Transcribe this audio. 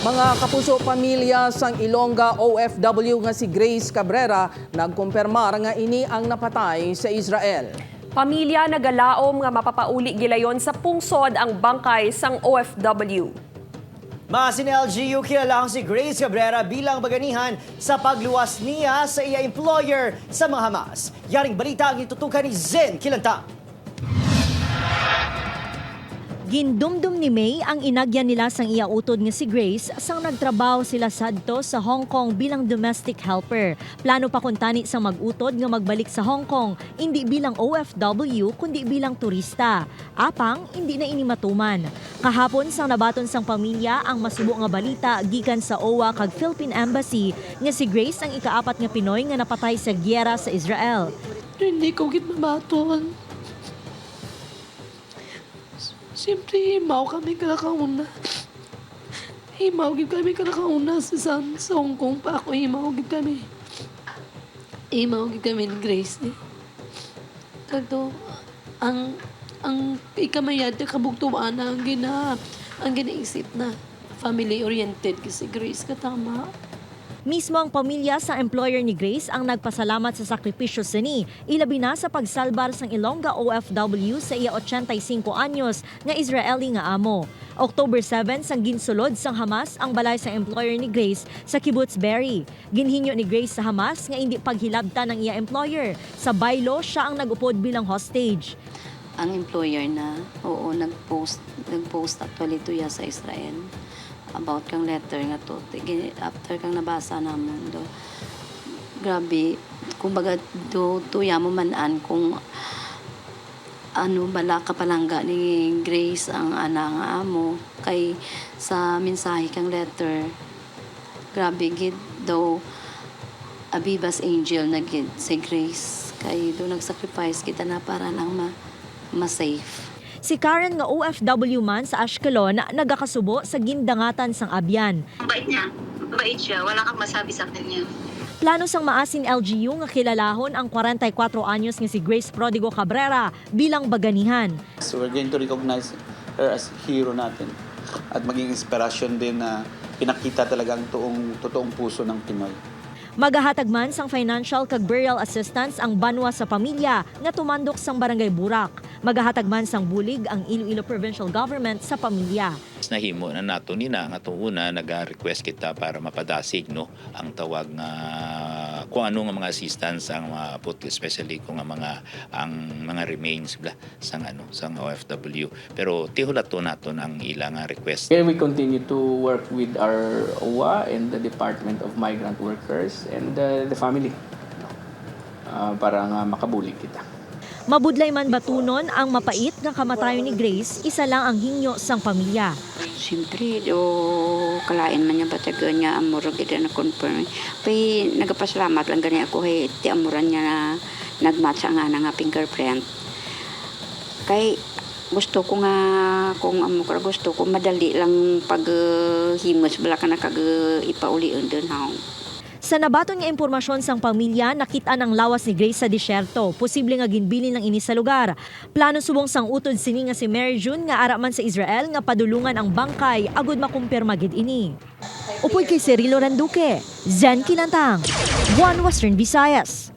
Mga kapuso pamilya sang Ilongga OFW nga si Grace Cabrera nagkumpirmar nga ini ang napatay sa Israel. Pamilya nagalaom nga mapapauli gilayon sa pungsod ang bangkay sang OFW. Maasin LGU kilala ang si Grace Cabrera bilang baganihan sa pagluwas niya sa iya employer sa mga Hamas. Yaring balita ang itutukan ni Zen Kilantang. Gindumdum ni May ang inagyan nila sang iya utod nga si Grace sang nagtrabaho sila sadto sa Hong Kong bilang domestic helper. Plano pa kuntani sa magutod nga magbalik sa Hong Kong, hindi bilang OFW kundi bilang turista. Apang hindi na ini matuman. Kahapon sang nabaton sang pamilya ang masubo nga balita gikan sa OWA kag Philippine Embassy nga si Grace ang ikaapat nga Pinoy nga napatay sa gyera sa Israel. Hindi ko git mabaton. Siyempre, himaw kami kalakauna. Himaw gid kami kalakauna sa, sa, sa Hong Kong pa ako. Himaw gid kami. Himaw gid kami ni Grace ni. Kagto, ang ang ikamayad na kabugtuan na ang gina ang ginaisip na family oriented kasi Grace katama. Mismo ang pamilya sa employer ni Grace ang nagpasalamat sa sakripisyo sini, ilabi na sa pagsalbar sang Ilongga OFW sa iya 85 anyos nga Israeli nga amo. October 7 sang ginsulod sang Hamas ang balay sa employer ni Grace sa Kibbutz Berry. Ginhinyo ni Grace sa Hamas nga hindi paghilabta ng iya employer. Sa baylo siya ang nagupod bilang hostage. ang employer na oo nag-post nag-post actually to ya sa Israel about kang letter nga to. After kang nabasa namon do grabe kumbaga do tuya mo manan kung ano bala ka palangga ni Grace ang ana nga amo. Kay sa mensahe kang letter grabe gid daw Abibas angel na gid si Grace. Kay do nag-sacrifice kita na para lang ma ma-safe. Si Karen nga OFW man sa Ashkelon nagakasubo sa gindangatan sang Abyan. Ang bait niya. Mabait siya. Wala kang masabi sa kanya. Plano sang maasin LGU nga kilalahon ang 44 anyos nga si Grace Prodigo Cabrera bilang baganihan. So we're going to recognize her as hero natin at maging inspirasyon din na pinakita talagang tuong, totoong puso ng Pinoy. Magahatag man sang financial kag burial assistance ang banwa sa pamilya nga tumandok sang Barangay Burak. Magahatag man sang bulig ang Iloilo Provincial Government sa pamilya. nahimo na nato nina nga itong una nag-request kita para mapadasig no ang tawag nga kung ano nga mga assistance ang maapot especially kung nga mga ang mga remains bla sang ano sang OFW pero tihulat to nato ang ilang nga request Here we continue to work with our OWA and the Department of Migrant Workers and the, the family? Ah, para nga makabulig kita. Mabudlay man batunon ang mapait nga kamatayon ni Grace, isa lang ang hingyo sang pamilya. Siyempre, do kalain man niya bataga niya amuro kita na confirm. Pay nagapasalamat lang gani ako hey ti amuran niya na nagmatch nga na nga fingerprint. Kay gusto ko nga kung amo ko gusto ko madali lang pag uh, himos bala ka na kag uh, ipauli undon haw. Sa nabaton nga impormasyon sang pamilya, nakita ang lawas ni Grace sa disyerto. Posible nga ginbilin ng ini sa lugar. Plano subong sang utod sini nga si Mary June nga araman sa Israel nga padulungan ang bangkay agud makumpirma gid ini. Upoy kay Cirilo Randuque, Zen Kilantang, One Western Visayas.